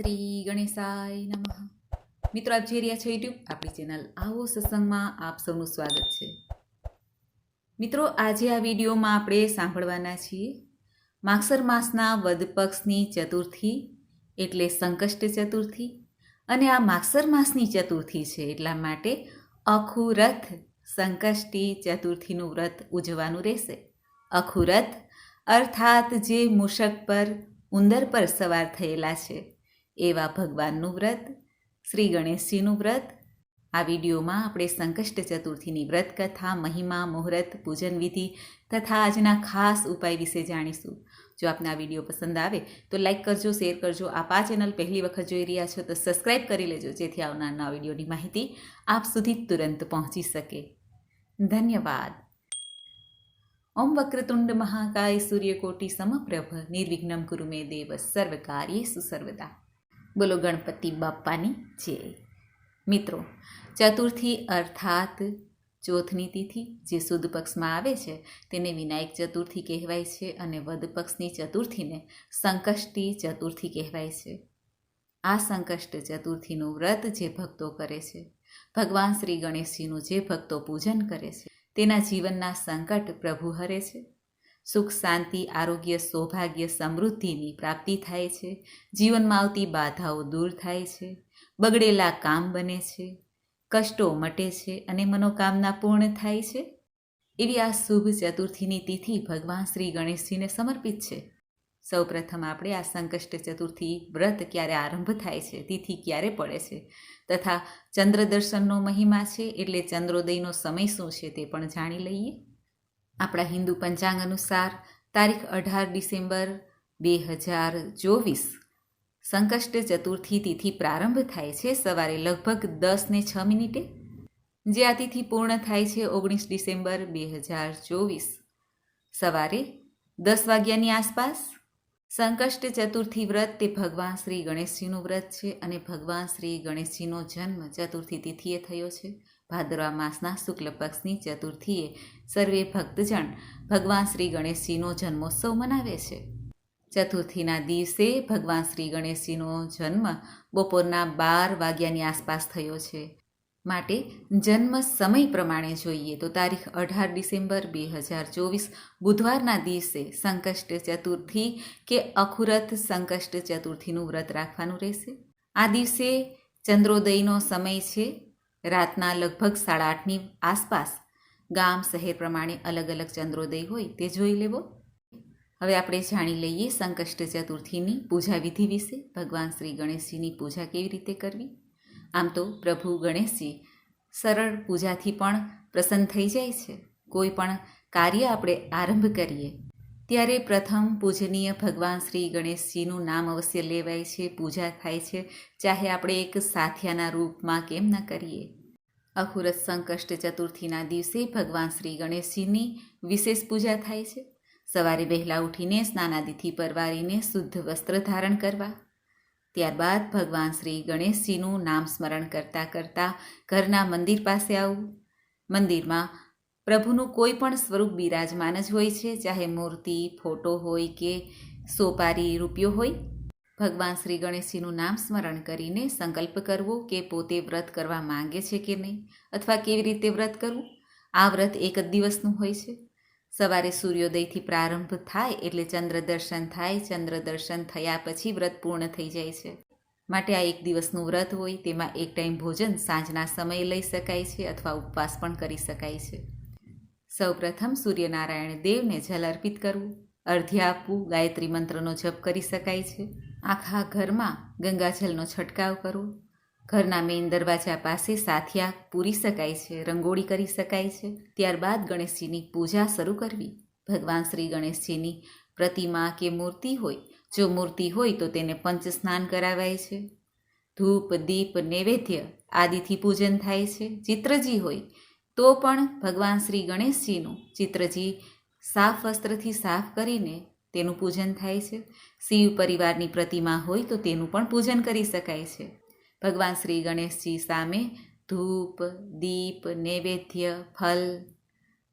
શ્રી ગણેશાય નમઃ. મિત્રો, આપ જોઈ રહ્યા છો યુટ્યુબ આપણી ચેનલ આવો સત્સંગમાં આપ સૌનું સ્વાગત છે. મિત્રો, આજે આ વિડીયોમાં આપણે સાંભળવાના છીએ માગસર માસના વદ પક્ષની ચતુર્થી એટલે સંકષ્ટ ચતુર્થી અને આ માગસર માસની ચતુર્થી છે એટલા માટે અખુરથ સંકષ્ટી ચતુર્થીનું વ્રત ઉજવાનું રહેશે. અખુરથ અર્થાત જે મૂષક પર ઉંદર પર સવાર થયેલા છે. એવા ભગવાનનું વ્રત, શ્રી ગણેશજીનું વ્રત. આ વિડીયોમાં આપણે સંકષ્ટ ચતુર્થીની વ્રત કથા, મહિમા, મુહૂર્ત, પૂજન વિધિ તથા આજના ખાસ ઉપાય વિશે જાણીશું. જો આપને આ વીડિયો પસંદ આવે તો લાઈક કરજો, શેર કરજો. આપ આ ચેનલ પહેલી વખત જોઈ રહ્યા છો તો સબસ્ક્રાઈબ કરી લેજો, જેથી આવનારના વિડીયોની માહિતી આપ સુધી તુરંત પહોંચી શકે. ધન્યવાદ. ઓમ વક્રતુંડ મહાકાય સૂર્યકોટી સમપ્રભ, નિર્વિઘ્નમ કુરુ મે દેવ સર્વ કાર્યેસુ સર્વદા. બોલો ગણપતિ બાપ્પાની જય. મિત્રો, ચતુર્થી અર્થાત ચોથની તિથિ જે સુદ પક્ષમાં આવે છે, તેને વિનાયક ચતુર્થી કહેવાય છે અને વદ પક્ષની ચતુર્થીને સંકષ્ટી ચતુર્થી કહેવાય છે. આ સંકષ્ટ ચતુર્થીનું વ્રત જે ભક્તો કરે છે, ભગવાન શ્રી ગણેશજીનું જે ભક્તો પૂજન કરે છે, તેના જીવનના સંકટ પ્રભુ હરે છે. સુખ, શાંતિ, આરોગ્ય, સૌભાગ્ય, સમૃદ્ધિની પ્રાપ્તિ થાય છે. જીવનમાં આવતી બાધાઓ દૂર થાય છે. બગડેલા કામ બને છે. કષ્ટો મટે છે અને મનોકામના પૂર્ણ થાય છે. એવી આ શુભ ચતુર્થીની તિથિ ભગવાન શ્રી ગણેશજીને સમર્પિત છે. સૌપ્રથમ આપણે આ સંકષ્ટ ચતુર્થી વ્રત ક્યારે આરંભ થાય છે, તિથિ ક્યારે પડે છે તથા ચંદ્ર દર્શનનો મહિમા છે એટલે ચંદ્રોદયનો સમય શું છે તે પણ જાણી લઈએ. આપણા હિન્દુ પંચાંગ અનુસાર તારીખ અઢાર ડિસેમ્બર બે હજાર ચોવીસ, સંકષ્ટ ચતુર્થી તિથિ પ્રારંભ થાય છે સવારે લગભગ દસ ને છ મિનિટે, જે આ તિથિ પૂર્ણ થાય છે ઓગણીસ ડિસેમ્બર બે હજાર ચોવીસ. સવારે દસ વાગ્યાની આસપાસ સંકષ્ટ ચતુર્થી વ્રત તે ભગવાન શ્રી ગણેશજીનું વ્રત છે અને ભગવાન શ્રી ગણેશજીનો જન્મ ચતુર્થી તિથિએ થયો છે. ભાદરવા માસના શુક્લ પક્ષની ચતુર્થીએ સર્વે ભક્તજણ ભગવાન શ્રી ગણેશજીનો જન્મોત્સવ મનાવે છે. ચતુર્થીના દિવસે ભગવાન શ્રી ગણેશજીનો જન્મ બપોરના બાર વાગ્યાની આસપાસ થયો છે. માટે જન્મ સમય પ્રમાણે જોઈએ તો તારીખ અઢાર ડિસેમ્બર બે હજાર ચોવીસ બુધવારના દિવસે સંકષ્ટ ચતુર્થી કે અખુરત સંકષ્ટ ચતુર્થીનું વ્રત રાખવાનું રહેશે. આ દિવસે ચંદ્રોદયનો સમય છે. રાતના લગભગ સાડા આઠની આસપાસ ગામ શહેર પ્રમાણે અલગ અલગ ચંદ્રોદય હોય તે જોઈ લેવો. હવે આપણે જાણી લઈએ સંકષ્ટ ચતુર્થીની પૂજા વિધિ વિશે. ભગવાન શ્રી ગણેશજીની પૂજા કેવી રીતે કરવી? આમ તો પ્રભુ ગણેશજી સરળ પૂજાથી પણ પ્રસન્ન થઈ જાય છે. કોઈ પણ કાર્ય આપણે આરંભ કરીએ ત્યારે પ્રથમ પૂજનીય ભગવાન શ્રી ગણેશજીનું નામ અવશ્ય લેવાય છે, પૂજા થાય છે, ચાહે આપણે એક સાથિયાના રૂપમાં કેમ ન કરીએ. અખુરત સંકષ્ટ ચતુર્થીના દિવસે ભગવાન શ્રી ગણેશજીની વિશેષ પૂજા થાય છે. સવારે વહેલા ઉઠીને સ્નાનાદિથી પરવારીને શુદ્ધ વસ્ત્ર ધારણ કરવા. ત્યારબાદ ભગવાન શ્રી ગણેશજીનું નામ સ્મરણ કરતાં કરતાં ઘરના મંદિર પાસે આવવું મંદિરમાં પ્રભુનું કોઈ પણ સ્વરૂપ બિરાજમાન જ હોય છે, ચાહે મૂર્તિ, ફોટો હોય કે સોપારી રૂપિયો હોય. ભગવાન શ્રી ગણેશજીનું નામ સ્મરણ કરીને સંકલ્પ કરવો કે પોતે વ્રત કરવા માંગે છે કે નહીં, અથવા કેવી રીતે વ્રત કરવું? આ વ્રત એક જ દિવસનું હોય છે. સવારે સૂર્યોદયથી પ્રારંભ થાય એટલે ચંદ્ર દર્શન થાય, ચંદ્ર દર્શન થયા પછી વ્રત પૂર્ણ થઈ જાય છે. માટે આ એક દિવસનું વ્રત હોય, તેમાં એક ટાઈમ ભોજન સાંજના સમયે લઈ શકાય છે અથવા ઉપવાસ પણ કરી શકાય છે. સૌપ્રથમ સૂર્યનારાયણ દેવને જલ અર્પિત કરવું. અર્ધ્ય આપવું, ગાયત્રી મંત્રનો જપ કરી શકાય છે. આખા ઘરમાં ગંગાજલનો છંટકાવ કરવો. ઘરના મેઇન દરવાજા પાસે સાથિયા પૂરી શકાય છે, રંગોળી કરી શકાય છે. ત્યારબાદ ગણેશજીની પૂજા શરૂ કરવી. ભગવાન શ્રી ગણેશજીની પ્રતિમા કે મૂર્તિ હોય, જો મૂર્તિ હોય તો તેને પંચ સ્નાન કરાવાય છે. ધૂપ, દીપ, નૈવેદ્ય આદિથી પૂજન થાય છે. ચિત્રજી હોય તો પણ ભગવાન શ્રી ગણેશજીનું ચિત્રજી સાફ વસ્ત્રથી સાફ કરીને તેનું પૂજન થાય છે. શિવ પરિવારની પ્રતિમા હોય તો તેનું પણ પૂજન કરી શકાય છે. ભગવાન શ્રી ગણેશજી સામે ધૂપ, દીપ, નૈવેદ્ય, ફલ,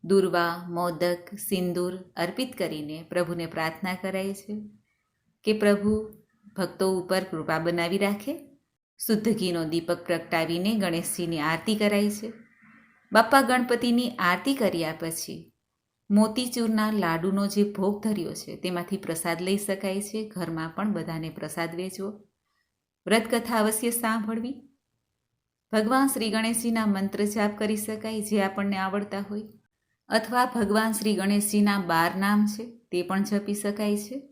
દુર્વા, મોદક, સિંદૂર અર્પિત કરીને પ્રભુને પ્રાર્થના કરાય છે કે પ્રભુ ભક્તો ઉપર કૃપા બનાવી રાખે. શુદ્ધ ઘીનો દીપક પ્રગટાવીને ગણેશજીની આરતી કરાય છે. બાપ્પા ગણપતિની આરતી કર્યા પછી મોતીચૂરના લાડુનો જે ભોગ ધર્યો છે, તેમાંથી પ્રસાદ લઈ શકાય છે. ઘરમાં પણ બધાને પ્રસાદ વેચવો. વ્રતકથા અવશ્ય સાંભળવી. ભગવાન શ્રી ગણેશજીના મંત્ર જાપ કરી શકાય જે આપણને આવડતા હોય. અથવા ભગવાન શ્રી ગણેશજીના બાર નામ છે, તે પણ જપી શકાય છે.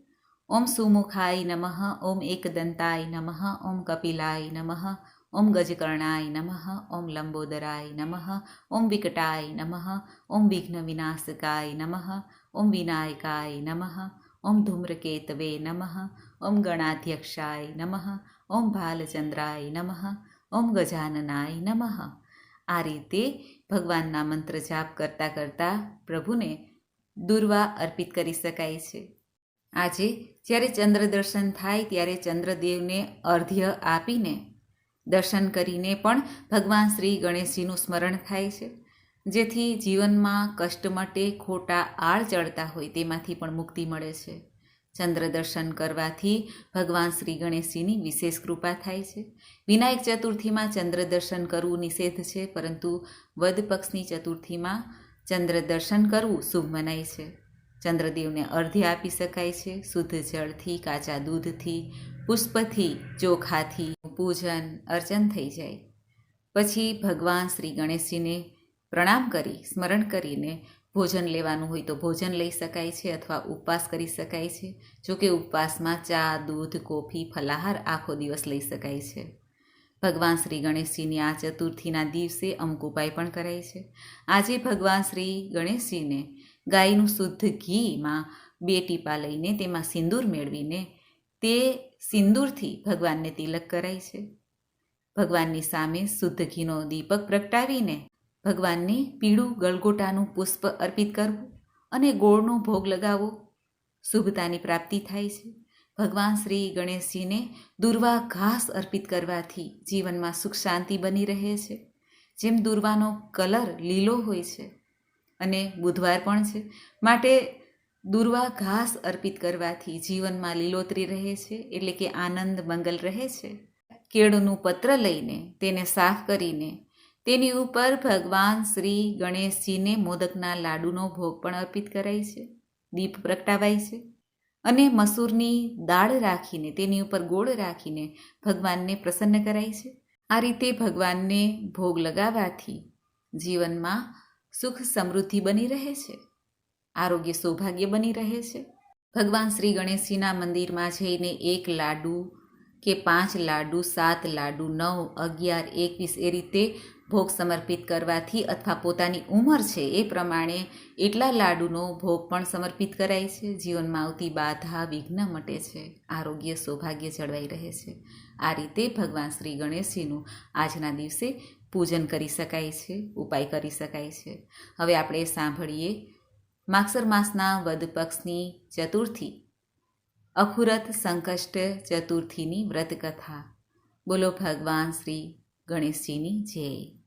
ઓમ સુમુખાય નમઃ, ઓમ એકદંતાય નમઃ, ઓમ કપિલાય નમઃ ઓમ ગજકર્ણાય નમઃ ઓમ લંબોદરાય નમઃ ઓમ વિકટાય નમઃ ઓમ વિઘ્ન વિનાશકાય નમઃ ઓમ વિનાયકાય નમઃ ઓમ ધૂમ્રકેતવે નમઃ ઓમ ગણાધ્યક્ષાય નમઃ ઓમ ભાલચંદ્રાય નમઃ ઓમ ગજાનનાય નમઃ આ રીતે ભગવાનના મંત્ર જાપ કરતાં કરતાં પ્રભુને દુર્વા અર્પિત કરી શકાય છે આજે જ્યારે ચંદ્ર દર્શન થાય ત્યારે ચંદ્રદેવને અર્ધ્ય આપીને દર્શન કરીને પણ ભગવાન શ્રી ગણેશજીનું સ્મરણ થાય છે. જેથી જીવનમાં કષ્ટ મટે ખોટા આળ ચડતા હોય તેમાંથી પણ મુક્તિ મળે છે. ચંદ્ર દર્શન કરવાથી ભગવાન શ્રી ગણેશજીની વિશેષ કૃપા થાય છે. વિનાયક ચતુર્થીમાં ચંદ્ર દર્શન કરવું નિષેધ છે, પરંતુ વદ પક્ષની ચતુર્થીમાં ચંદ્ર દર્શન કરવું શુભ મનાય છે. ચંદ્રદેવને અર્ધ્ય આપી શકાય છે. શુદ્ધ જળથી, કાચા દૂધથી પુષ્પથી ચોખાથી પૂજન અર્ચન થઈ જાય. પછી ભગવાન શ્રી ગણેશજીને પ્રણામ કરી, સ્મરણ કરીને ભોજન લેવાનું હોય તો ભોજન લઈ શકાય છે અથવા ઉપવાસ કરી શકાય છે. જો કે ઉપવાસમાં ચા, દૂધ, કોફી, ફલાહાર આખો દિવસ લઈ શકાય છે. ભગવાન શ્રી ગણેશજીની આ ચતુર્થીના દિવસે અમુક ઉપાય પણ કરાય છે. આજે ભગવાન શ્રી ગણેશજીને ગાયનું શુદ્ધ ઘીમાં બે ટીપા લઈને તેમાં સિંદૂર મેળવીને તે સિંદૂરથી ભગવાનને તિલક કરાય છે. ભગવાનની સામે શુદ્ધ ઘીનો દીપક પ્રગટાવીને ભગવાનને પીળું ગલગોટાનું પુષ્પ અર્પિત કરવું અને ગોળનો ભોગ લગાવવો શુભતાની પ્રાપ્તિ થાય છે. ભગવાન શ્રી ગણેશજીને દુર્વા ઘાસ અર્પિત કરવાથી જીવનમાં સુખ શાંતિ બની રહે છે. જેમ દુર્વાનો કલર લીલો હોય છે અને બુધવાર પણ છે. માટે દુર્વા ઘાસ અર્પિત કરવાથી જીવનમાં લીલોતરી રહે છે, એટલે કે આનંદ મંગલ રહે છે. કેળનું પત્ર લઈને તેને સાફ કરીને તેની ઉપર ભગવાન શ્રી ગણેશજીને મોદકના લાડુનો ભોગ પણ અર્પિત કરાય છે, દીપ પ્રગટાવાય છે અને મસૂરની દાળ રાખીને તેની ઉપર ગોળ રાખીને ભગવાનને પ્રસન્ન કરાય છે. આ રીતે ભગવાનને ભોગ લગાવવાથી જીવનમાં સુખ સમૃદ્ધિ બની રહે છે. આરોગ્ય સૌભાગ્ય બની રહે છે. ભગવાન શ્રી ગણેશજીના મંદિરમાં જઈને એક લાડુ કે પાંચ લાડુ, સાત લાડુ, નવ, અગિયાર, એકવીસ એ રીતે ભોગ સમર્પિત કરવાથી અથવા પોતાની ઉંમર છે એ પ્રમાણે એટલા લાડુનો ભોગ પણ સમર્પિત કરાય છે. જીવનમાં આવતી બાધા, વિઘ્ન મટે છે. આરોગ્ય સૌભાગ્ય જળવાઈ રહે છે. આ રીતે ભગવાન શ્રી ગણેશજીનું આજના દિવસે પૂજન કરી શકાય છે, ઉપાય કરી શકાય છે. હવે આપણે સાંભળીએ માગસર માસના વદ પક્ષની ચતુર્થી. અખુરત સંકષ્ટ ચતુર્થીની વ્રતકથા. બોલો ભગવાન શ્રી ગણેશજીની જય.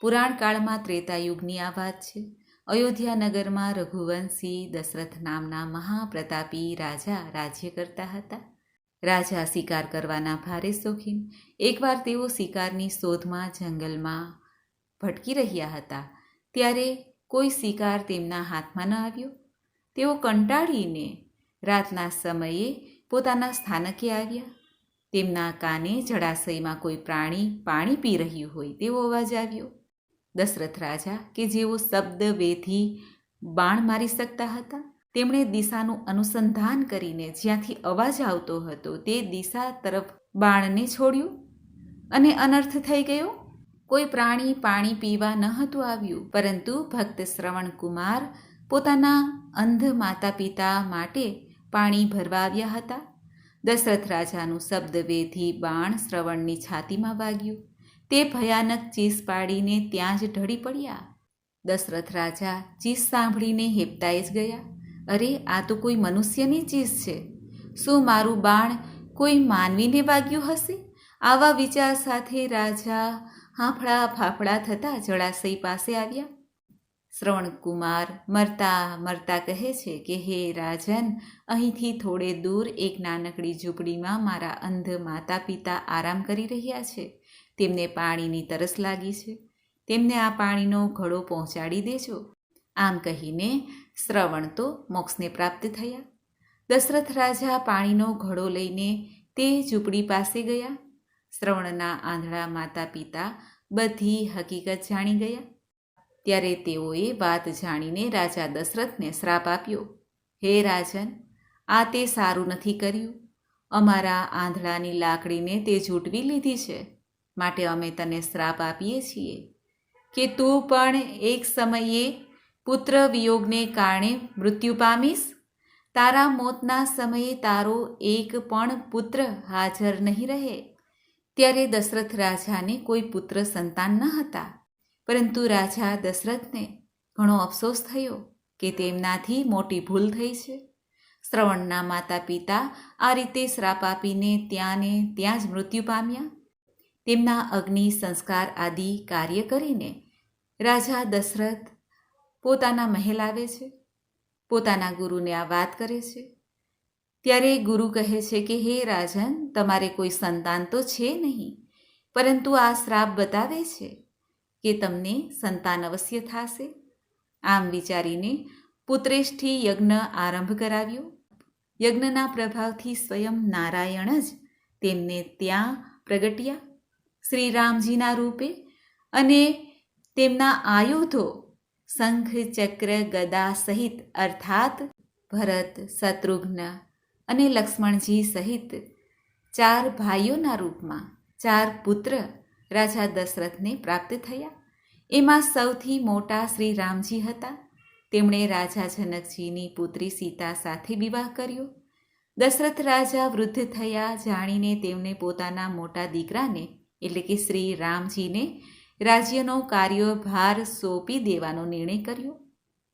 પુરાણકાળમાં ત્રેતાયુગની આ વાત છે. અયોધ્યા નગરમાં રઘુવંશી દશરથ નામના મહાપ્રતાપી રાજા રાજ્ય કરતા હતા. રાજા શિકાર કરવાના ભારે શોખીન. એકવાર તેઓ શિકારની શોધમાં જંગલમાં ભટકી રહ્યા હતા. ત્યારે કોઈ શિકાર તેમના હાથમાં ન આવ્યો. તેઓ કંટાળીને રાતના સમયે પોતાના સ્થાનકે આવ્યા. તેમના કાને જળાશયમાં કોઈ પ્રાણી પાણી પી રહ્યું હોય તેવો અવાજ આવ્યો. દશરથ રાજા કે જેઓ શબ્દ વેધી બાણ મારી શકતા હતા, તેમણે દિશાનું અનુસંધાન કરીને જ્યાંથી અવાજ આવતો હતો તે દિશા તરફ બાણને છોડ્યું અને અનર્થ થઈ ગયો. કોઈ પ્રાણી પાણી પીવા ન હતું આવ્યું, પરંતુ ભક્ત શ્રવણ કુમાર પોતાના અંધ માતા પિતા માટે પાણી ભરવા આવ્યા હતા. દશરથ રાજાનું શબ્દવેધી બાણ શ્રવણની છાતીમાં વાગ્યું. તે ભયાનક ચીસ પાડીને ત્યાં જ ઢળી પડ્યા. દશરથ રાજા ચીસ સાંભળીને હેપતાઈ જ ગયા. અરે, આ તો કોઈ મનુષ્યની ચીસ છે. શું મારું બાણ કોઈ માનવીને વાગ્યું હશે? આવા વિચાર સાથે રાજા હાંફળા ફાફડા થતાં જળાશય પાસે આવ્યા. શ્રવણકુમાર મરતા મરતા કહે છે કે, હે રાજન, અહીંથી થોડે દૂર એક નાનકડી ઝૂંપડીમાં મારા અંધ માતા પિતા આરામ કરી રહ્યા છે. તેમને પાણીની તરસ લાગી છે. તેમને આ પાણીનો ઘડો પહોંચાડી દેજો. આમ કહીને શ્રવણ તો મોક્ષને પ્રાપ્ત થયા. દશરથ રાજા પાણીનો ઘડો લઈને તે ઝૂંપડી પાસે ગયા. શ્રવણના આંધળા માતા પિતા બધી હકીકત જાણી ગયા. ત્યારે તેઓએ વાત જાણીને રાજા દશરથને શ્રાપ આપ્યો, હે રાજન, આ તે સારું નથી કર્યું. અમારા આંધળાની લાકડીને તે ઝૂંટવી લીધી છે. માટે અમે તને શ્રાપ આપીએ છીએ કે તું પણ એક સમયે પુત્ર વિયોગને કારણે મૃત્યુ પામીશ? તારા મોતના સમયે તારો એક પણ પુત્ર હાજર નહીં રહે. ત્યારે દશરથ રાજાને કોઈ પુત્ર સંતાન ન હતા. પરંતુ રાજા દશરથને ઘણો અફસોસ થયો કે તેમનાથી મોટી ભૂલ થઈ છે. શ્રવણના માતા પિતા આ રીતે શ્રાપ આપીને ત્યાં ને ત્યાં જ મૃત્યુ પામ્યા. તેમના અગ્નિ સંસ્કાર આદિ કાર્ય કરીને રાજા દશરથ પોતાના મહેલ આવે છે. પોતાના ગુરુને આ વાત કરે છે. ત્યારે ગુરુ કહે છે કે, હે રાજન, તમારે કોઈ સંતાન તો છે નહીં, પરંતુ આ શ્રાપ બતાવે છે કે તમને સંતાન અવશ્ય થશે. આમ વિચારીને પુત્રેષ્ઠી યજ્ઞ આરંભ કરાવ્યો. યજ્ઞના પ્રભાવથી સ્વયં નારાયણ જ તેમને ત્યાં પ્રગટ્યા શ્રી રામજીના રૂપે અને તેમના આયુધો શંખ ચક્ર ગદા સહિત અર્થાત ભરત, શત્રુઘ્ન અને લક્ષ્મણજી સહિત ચાર ભાઈઓના રૂપમાં ચાર પુત્ર રાજા દશરથને પ્રાપ્ત થયા. એમાં સૌથી મોટા શ્રી રામજી હતા. તેમણે રાજા જનકજીની પુત્રી સીતા સાથે વિવાહ કર્યો. દશરથ રાજા વૃદ્ધ થયા જાણીને તેમણે પોતાના મોટા દીકરાને, એટલે કે શ્રી રામજીને, રાજ્યનો કાર્યભાર સોંપી દેવાનો નિર્ણય કર્યો.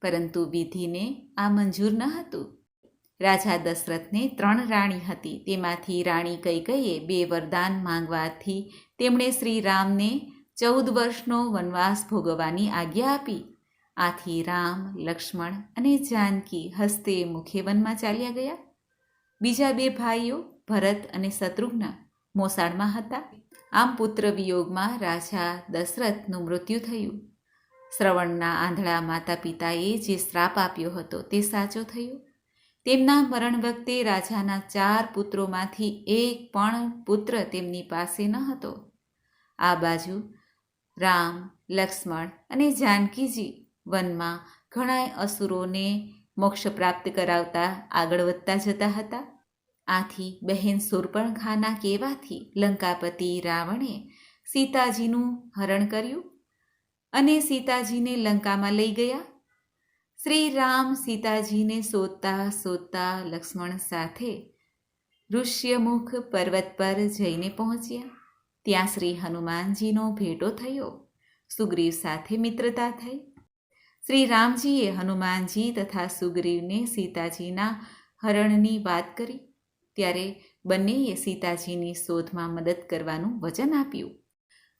પરંતુ વિધિને આ મંજૂર ન હતું. રાજા દશરથને ત્રણ રાણી હતી. તેમાંથી રાણી કૈકઈએ બે વરદાન માંગવાથી તેમણે શ્રી રામને ચૌદ વર્ષનો વનવાસ ભોગવવાની આજ્ઞા આપી. આથી રામ, લક્ષ્મણ અને જાનકી હસ્તે મુખે વનમાં ચાલ્યા ગયા. બીજા બે ભાઈઓ ભરત અને શત્રુઘ્ન મોસાળમાં હતા. આમ પુત્ર વિયોગમાં રાજા દશરથનું મૃત્યુ થયું. શ્રવણના આંધળા માતા પિતાએ જે શ્રાપ આપ્યો હતો તે સાચો થયો. તેમના મરણ વખતે રાજાના ચાર પુત્રોમાંથી એક પણ પુત્ર તેમની પાસે ન હતો. આ બાજુ રામ, લક્ષ્મણ અને જાનકીજી વનમાં ઘણા અસુરોને મોક્ષ પ્રાપ્ત કરાવતા આગળ વધતા જતા હતા. આથી બહેન સુરપણખાના કહેવાથી લંકાપતિ રાવણે સીતાજીનું હરણ કર્યું અને સીતાજીને લંકામાં લઈ ગયા. શ્રી રામ સીતાજીને શોધતા શોધતા લક્ષ્મણ સાથે ઋષ્યમુખ પર્વત પર જઈને પહોંચ્યા. ત્યાં શ્રી હનુમાનજીનો ભેટો થયો. સુગ્રીવ સાથે મિત્રતા થઈ. શ્રી રામજીએ હનુમાનજી તથા સુગ્રીવને સીતાજીના હરણની વાત કરી. ત્યારે બંનેએ સીતાજીની શોધમાં મદદ કરવાનું વચન આપ્યું.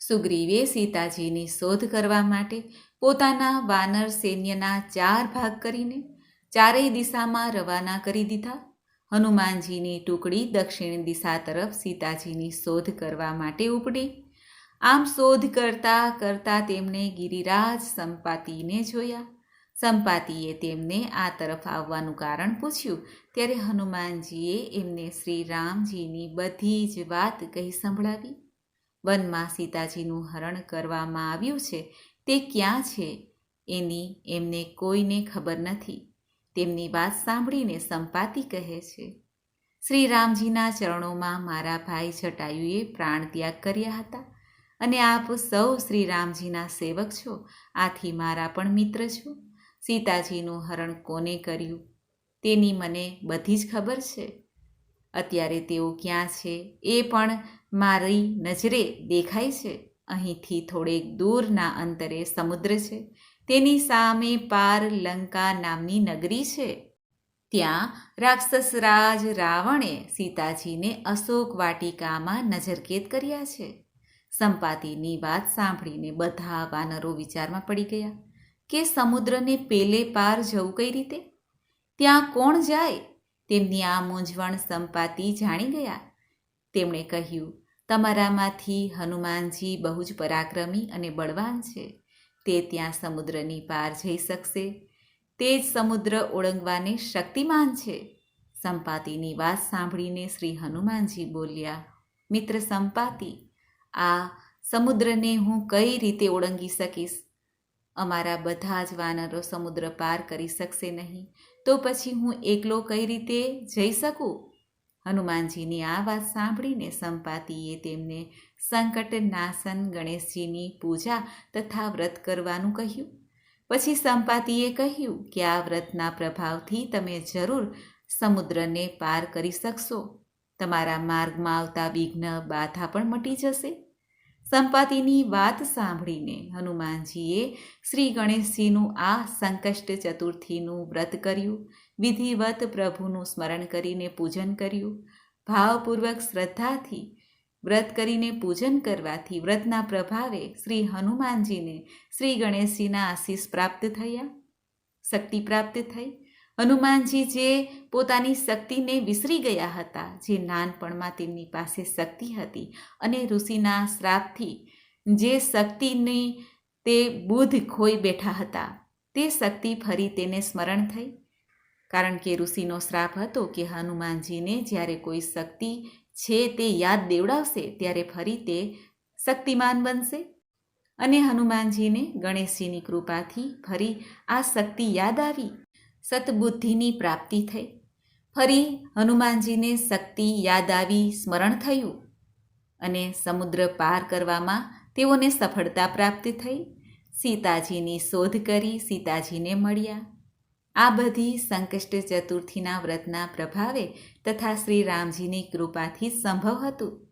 સુગ્રીવે સીતાજીની શોધ કરવા માટે પોતાના વાનર સૈન્યના ચાર ભાગ કરીને ચારેય દિશામાં રવાના કરી દીધા. હનુમાનજીની ટુકડી દક્ષિણ દિશા તરફ સીતાજીની શોધ કરવા માટે ઉપડી. આમ શોધ કરતા કરતા તેમણે ગિરિરાજ સંપાતિને જોયા. સંપાતિએ તેમને આ તરફ આવવાનું કારણ પૂછ્યું. ત્યારે હનુમાનજીએ એમને શ્રી રામજીની બધી જ વાત કહી સંભળાવી. વનમાં સીતાજીનું હરણ કરવામાં આવ્યું છે. તે ક્યાં છે? એની એમને કોઈને ખબર નથી. તેમની વાત સાંભળીને સંપાતિ કહે છે, શ્રી રામજીના ચરણોમાં મારા ભાઈ જટાયુએ પ્રાણ ત્યાગ કર્યા હતા અને આપ સૌ શ્રી રામજીના સેવક છો. આથી મારા પણ મિત્ર છો. સીતાજીનું હરણ કોને કર્યું? તેની મને બધી જ ખબર છે. અત્યારે તેઓ ક્યાં છે એ પણ મારી નજરે દેખાય છે. અહીંથી થોડેક દૂરના અંતરે સમુદ્ર છે. તેની સામે પાર લંકા નામની નગરી છે. ત્યાં રાક્ષસરાજ રાવણે સીતાજીને અશોક વાટિકામાં નજરકેદ કર્યા છે. સંપાતિની વાત સાંભળીને બધા વાનરો વિચારમાં પડી ગયા કે સમુદ્રને પેલે પાર જવું કઈ રીતે? ત્યાં કોણ જાય? તેમની આ મૂંઝવણ સંપાતી જાણી ગયા. તેમણે કહ્યું તમારામાંથી હનુમાનજી બહુ જ પરાક્રમી અને બળવાન છે. તે ત્યાં સમુદ્રની પાર જઈ શકશે. તે જ સમુદ્ર ઓળંગવાને શક્તિમાન છે. સંપાતિની વાત સાંભળીને શ્રી હનુમાનજી બોલ્યા, મિત્ર સંપાતિ, આ સમુદ્રને હું કઈ રીતે ઓળંગી શકીશ? અમારા બધા જ વાનરો સમુદ્ર પાર કરી શકશે નહીં. તો પછી હું એકલો કઈ રીતે જઈ શકું? હનુમાનજીની આ વાત સાંભળીને સંપાતિએ તેમને સંકટ નાસન ગણેશજીની પૂજા તથા વ્રત કરવાનું કહ્યું. પછી સંપાતિએ કહ્યું કે આ વ્રતના પ્રભાવથી તમે જરૂર સમુદ્રને પાર કરી શકશો. તમારા માર્ગમાં આવતા વિઘ્ન બાધા પણ મટી જશે. સંપાતિની વાત સાંભળીને હનુમાનજીએ શ્રી ગણેશજીનું આ સંકષ્ટ ચતુર્થીનું વ્રત કર્યું. વિધિવત પ્રભુનું સ્મરણ કરીને પૂજન કર્યું. ભાવપૂર્વક શ્રદ્ધાથી વ્રત કરીને પૂજન કરવાથી વ્રતના પ્રભાવે શ્રી હનુમાનજીને શ્રી ગણેશજીના આશીષ પ્રાપ્ત થયા, શક્તિ પ્રાપ્ત થઈ. હનુમાનજી જે પોતાની શક્તિને વિસરી ગયા હતા, જે નાનપણમાં તેમની પાસે શક્તિ હતી અને ઋષિના શ્રાપથી જે શક્તિની તે બુદ્ધ ખોઈ બેઠા હતા, તે શક્તિ ફરી તેને સ્મરણ થઈ. કારણ કે ઋષિનો શ્રાપ હતો કે હનુમાનજીને જ્યારે કોઈ શક્તિ છે તે યાદ દેવડાવશે, ત્યારે ફરી તે શક્તિમાન બનશે. અને હનુમાનજીને ગણેશજીની કૃપાથી ફરી આ શક્તિ યાદ આવી. સતબુદ્ધિની પ્રાપ્તિ થઈ. ફરી હનુમાનજીને શક્તિ યાદ આવી, સ્મરણ થયું. અને સમુદ્ર પાર કરવામાં તેઓને સફળતા પ્રાપ્ત થઈ. સીતાજીની શોધ કરી, સીતાજીને મળ્યા. આ બધી સંકષ્ટ ચતુર્થીના વ્રતના પ્રભાવે તથા શ્રી રામજીની કૃપાથી સંભવ હતું.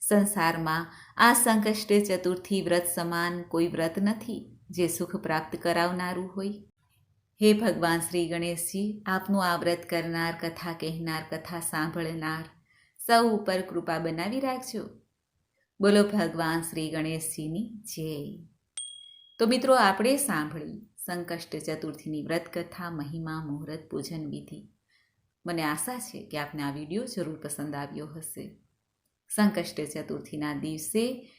સંસારમાં આ સંકષ્ટ ચતુર્થી વ્રત સમાન કોઈ વ્રત નથી જે સુખ પ્રાપ્ત કરાવનારું હોય. હે ભગવાન શ્રી ગણેશજી, આપનું આ વ્રત કરનાર કથા કહેનાર કથા સાંભળનાર સૌ ઉપર કૃપા બનાવી રાખજો. બોલો ભગવાન શ્રી ગણેશજીની જય. તો મિત્રો, આપણે સાંભળી સંકષ્ટ ચતુર્થીની વ્રત કથા મહિમા, મુહૂર્ત, પૂજન વિધિ. મને આશા છે કે આપને આ વીડિયો જરૂર પસંદ આવ્યો હશે. સંકષ્ટ ચતુર્થીના દિવસે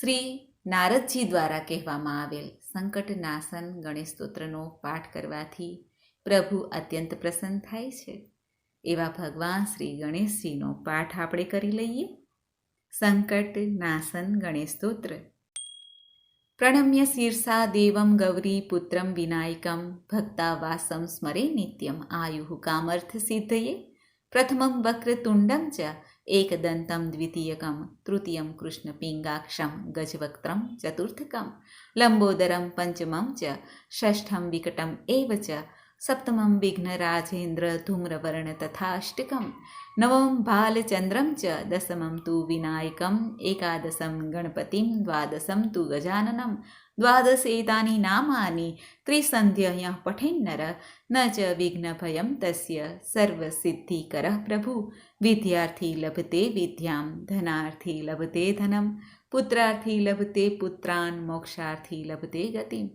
શ્રી નારદજી દ્વારા કહેવામાં આવેલ સંકટ નાશન ગણેશ સ્તોત્રનો પાઠ કરવાથી પ્રભુ અત્યંત પ્રસન્ન થાય છે. એવા ભગવાન શ્રી ગણેશજીનો પાઠ આપણે કરી લઈએ. સંકટ નાશન ગણેશ સ્તોત્ર. પ્રણમ્ય શીર્ષા દેવમ ગૌરી પુત્રમ વિનાયકમ ભક્તાવાસમ સ્મરે નિત્યમ આયુ કામર્થ સિદ્ધયે પ્રથમમ વક્રતુંડમ ચ એકદંતમ દ્વિતીયકમ તૃતીયમ કૃષ્ણપિંગાક્ષમ ગજવક્ત્રમ ચતુર્થકમ લંબોદરમ પંચમમ ચ ષષ્ઠમ વિકટમ એવ ચ સપ્તમમ વિઘ્નરાજેન્દ્ર ધૂમ્રવર્ણ તથા નવમ ભાલચંદ્રમ ચ દસમમ તુ વિનાયકમ એકાદશમ ગણપતિમ દ્વાદશમ તુ ગજાનનમ દ્વાદશેતાની નામાની ત્રિસંધ્ય પઠેન્નર ન ચ વિઘ્નભયમ તસ્ય સર્વસિદ્ધિકર પ્રભુ વિદ્યાર્થી લભતે વિદ્યામ ધનાર્થી લભતે ધનમ પુત્રાર્થી લભતે પુત્રાન મોક્ષાર્થી લભતે ગતિમ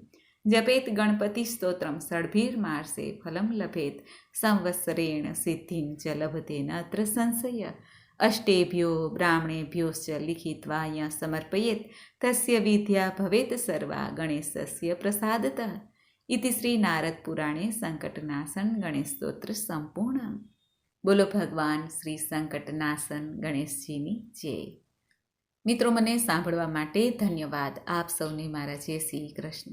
જપેત ગણપતિ સ્તોત્રમ ષડભીર્માર્ષે ફલમ લભેત સંવત્સરેણ સિદ્ધિમ ચ લભતે નત્ર સંશય અષ્ટેભ્યો બ્રાહ્મણેભ્યોશ્ચ લિખિત્વા સમર્પયેત તસ્ય વિદ્યા ભવેત સર્વા ગણેશસ્ય પ્રસાદત ઇતિ શ્રી નારદ પુરાણે સંકટનાશન ગણેશ સ્તોત્ર સંપૂર્ણ બોલો ભગવાન શ્રી સંકટનાશન ગણેશજીની જય મિત્રો મને સાંભળવા માટે ધન્યવાદ। આપ સૌને મારા જય શ્રી કૃષ્ણ।